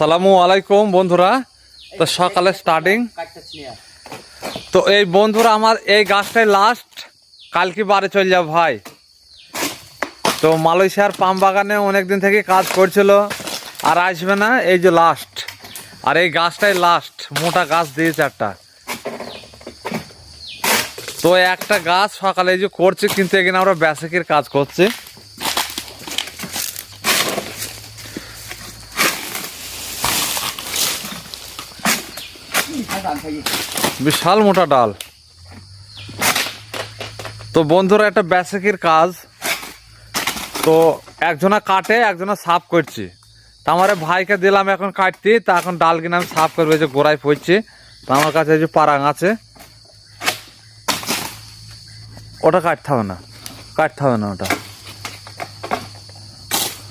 সালামু আলাইকুম, বন্ধুরা। তো সকালে স্টার্টিং তো এই বন্ধুরা, আমার এই গাছটাই লাস্ট কালকে বারে চলে যাব ভাই? তো মালয়েশিয়ার পাম বাগানে অনেকদিন থেকে কাজ করছিল, আর আসবে না, এই যে লাস্ট আর এই গাছটাই লাস্ট মোটা গাছ দিয়েছে একটা তো একটা গাছ সকালে এই যে করছে, কিন্তু এখানে আমরা বেসিকের কাজ করছি। বিশাল মোটা ডাল। তো বন্ধুরা, একটা বেসিকের কাজ। তো একজনা কাটে, একজনা সাফ করছি। তা আমার ভাইকে দিলাম এখন কাটতে, তা এখন ডাল কিনে আমি সাফ করব যে গোড়ায় পড়ছি। তা আমার কাছে যে পারাং আছে। ওটা কাটতে হবে না। কাটতে হবে না ওটা।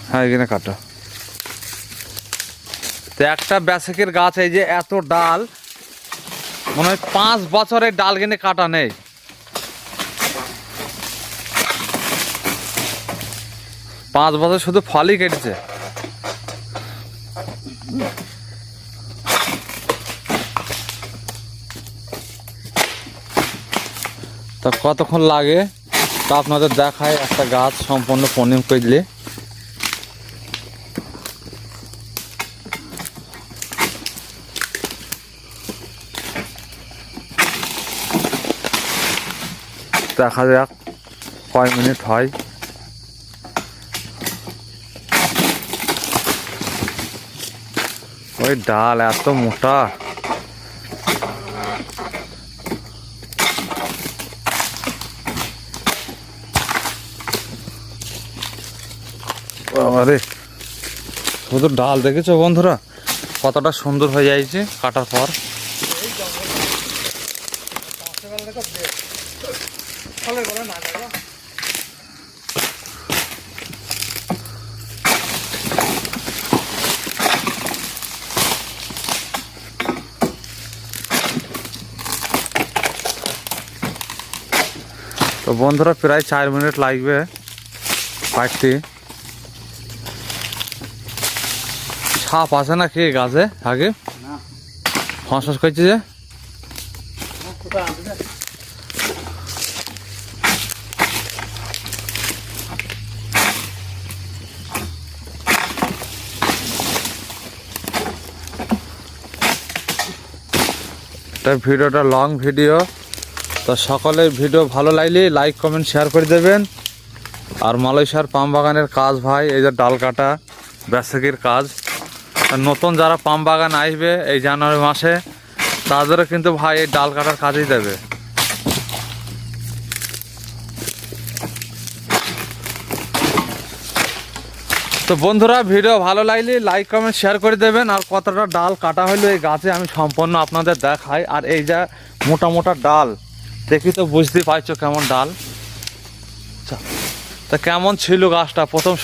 হ্যাঁ এখানে কাটো। তো একটা বেসিকের গাছ, এই যে এত ডাল মনে হয় পাঁচ বছরের ডাল কিনে কাটা নেই। পাঁচ বছর শুধু ফলই কেটেছে। তা কতক্ষণ লাগে? তা আপনাদের দেখায় একটা গাছ সম্পূর্ণ পনিম করলে দেখা যাক, কয় মিনিট হয়। ওই ডাল এত মোটা। আরে, শুধু ডাল দেখেছ বন্ধুরা? কতটা সুন্দর হয়ে যাইছে কাটার পর। তো বন্ধুরা প্রায় চার মিনিট লাগবে কাটতে সাপ আছে না কি গাছে? আগে? হাঁস করছে যে? এটা ভিডিওটা লং ভিডিও তো সকলে ভিডিও ভালো লাগলে লাইক কমেন্ট শেয়ার করে দেবেন। আর মালয়েশিয়ার পাম বাগানের কাজ ভাই, এই যে ডাল কাটা ব্যাসকির কাজ। নতুন যারা পাম বাগান আসবে এই জানুয়ারি মাসে, তাদেরও কিন্তু ভাই এই ডাল কাটার কাজই দেবে। তো বন্ধুরা ভিডিও ভালো লাগলে লাইক কমেন্ট শেয়ার করে দেবেন। আর কতটা ডাল কাটা হলো এই গাছে আমি সম্পূর্ণ আপনাদের দেখাই। আর এই যা মোটা মোটা ডাল দেখি তো বুঝতে পারছ কেমন ডাল? আচ্ছা, তা কেমন ছিল গাছটা? প্রথম